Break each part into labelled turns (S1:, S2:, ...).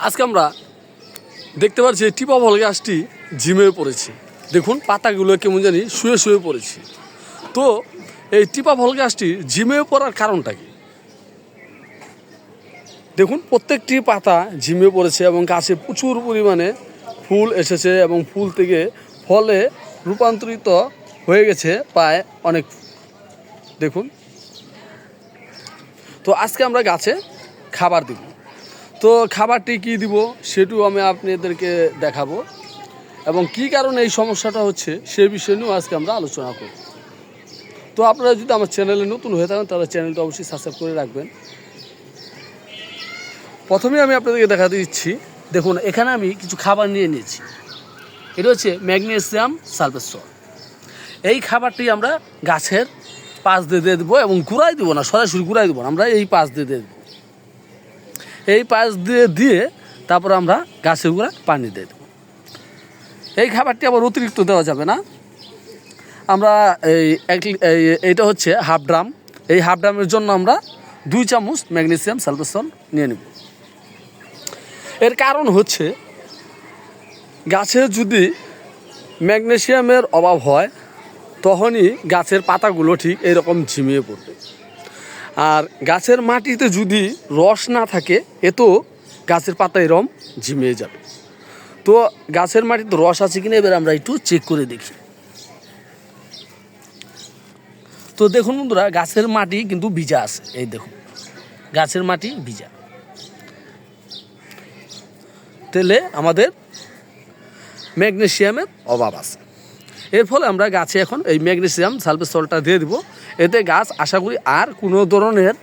S1: আজকে আমরা দেখতে পাচ্ছি টিপা ফল গাছটি ঝিমে পড়েছে। দেখুন, পাতাগুলো কেমন জানি শুয়ে শুয়ে পড়েছে। তো এই টিপা ফল গাছটি ঝিমে পড়ার কারণটা কি? দেখুন, প্রত্যেকটি পাতা ঝিমে পড়েছে এবং গাছে প্রচুর পরিমাণে ফুল এসেছে এবং ফুল থেকে ফলে রূপান্তরিত হয়ে গেছে প্রায় অনেক দেখুন। তো আজকে আমরা গাছে খাবার দিব। তো খাবারটি কি দিব সেটিও আমি আপনাদেরকে দেখাবো। এবং কি কারণে এই সমস্যাটা হচ্ছে সে বিষয় নিয়েও আজকে আমরা আলোচনা করব। তো আপনারা যদি আমার চ্যানেলে নতুন হয়ে থাকেন, তাহলে চ্যানেলটা অবশ্যই সাবস্ক্রাইব করে রাখবেন। প্রথমে আমি আপনাদেরকে দেখাতে দিচ্ছি, দেখুন, এখানে আমি কিছু খাবার নিয়ে নিয়েছি। এটা হচ্ছে ম্যাগনেসিয়াম সালফেট এই খাবারটি আমরা গাছের পাশ দিয়ে দিয়ে দেবো এবং গুঁড়াই দেবো না, সরাসরি গুঁড়াই দেবো না, আমরা এই পাশ দিয়ে দিয়ে দেবো। এই পাশ দিয়ে দিয়ে তারপর আমরা গাছের গুঁড়া পানি দিয়ে দেবো। এই খাবারটি আবার অতিরিক্ত দেওয়া যাবে না। আমরা এই এক এই- এইটা হচ্ছে হাফ ড্রাম। এই হাফ ড্রামের জন্য আমরা দুই চামচ ম্যাগনেসিয়াম সালফেসন নিয়ে নেব। এর কারণ হচ্ছে গাছের যদি ম্যাগনেসিয়ামের অভাব হয়, তখনই গাছের পাতাগুলো ঠিক এরকম ঝিমিয়ে পড়বে। আর গাছের মাটিতে যদি রস না থাকে এতো গাছের পাতা এরম ঝিমিয়ে যাবে। তো গাছের মাটিতে রস আছে কিনা এবার আমরা একটু চেক করে দেখি। তো দেখুন বন্ধুরা, গাছের মাটি কিন্তু ভিজা আছে, এই দেখুন। গাছের মাটি ভিজা। তেলে আমাদের ম্যাগনেসিয়ামের অভাব আছে। এর ফলে আমরা গাছে এখন এই ম্যাগনেসিয়াম সালফেট সল্টটা দিয়ে দিব। এতে গাছ, আশা করি আর কোনো ধরনের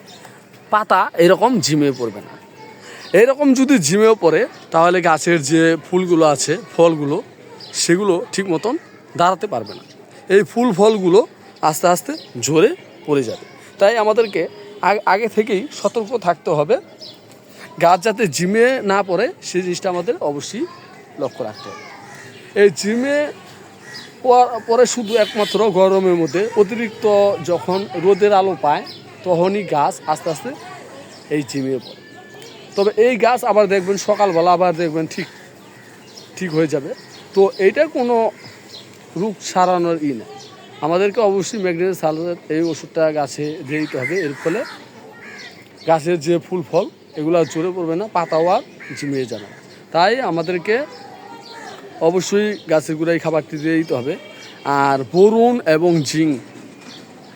S1: পাতা এরকম ঝিমিয়ে পড়বে না। এরকম যদি ঝিমেও পড়ে, তাহলে গাছের যে ফুলগুলো আছে, ফলগুলো, সেগুলো ঠিক মতন দাঁড়াতে পারবে না। এই ফুল, ফলগুলো আস্তে আস্তে ঝরে পড়ে যাবে। তাই আমাদেরকে আগ- আগে থেকেই সতর্ক থাকতে হবে। গাছ যাতে জিমে না পড়ে সেই জিনিসটা আমাদের অবশ্যই লক্ষ্য রাখতে হবে। এই জিমে পর- শুধু একমাত্র গরমের মধ্যে অতিরিক্ত যখন রোদের আলো পায়, তখনই গাছ আস্তে আস্তে এই জিমিয়ে পড়ে। তবে এই গাছ আবার দেখবেন সকালবেলা আবার দেখবেন ঠিক ঠিক হয়ে যাবে। তো এইটা কোনো রোগ সারানোর ই না। আমাদেরকে অবশ্যই ম্যাগনেসিয়াম সালফেট এই ওষুধটা গাছে দিয়ে দিতে হবে। এর ফলে গাছের যে ফুল ফল, এগুলো জোরে পড়বে না, পাতাও আর ঝিমিয়ে যাবে তাই আমাদেরকে অবশ্যই গাছের গুঁড়া এই খাবারটি দিয়ে দিতে হবে। আর বরুণ এবং জিং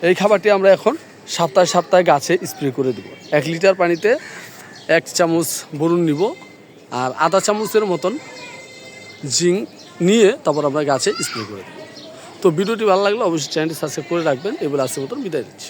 S1: এই খাবারটি আমরা এখন সপ্তাহে সপ্তাহে গাছে স্প্রে করে দেবো। এক লিটার পানিতে এক চামচ বরুণ নিব আর আধা চামচের মতন জিং নিয়ে তারপর আমরা গাছে স্প্রে করে দেবো। তো ভিডিওটি ভালো লাগলে অবশ্যই চ্যানেলটি সাবস্ক্রাইব করে রাখবেন। এবার আজকের মতন বিদায় দিচ্ছি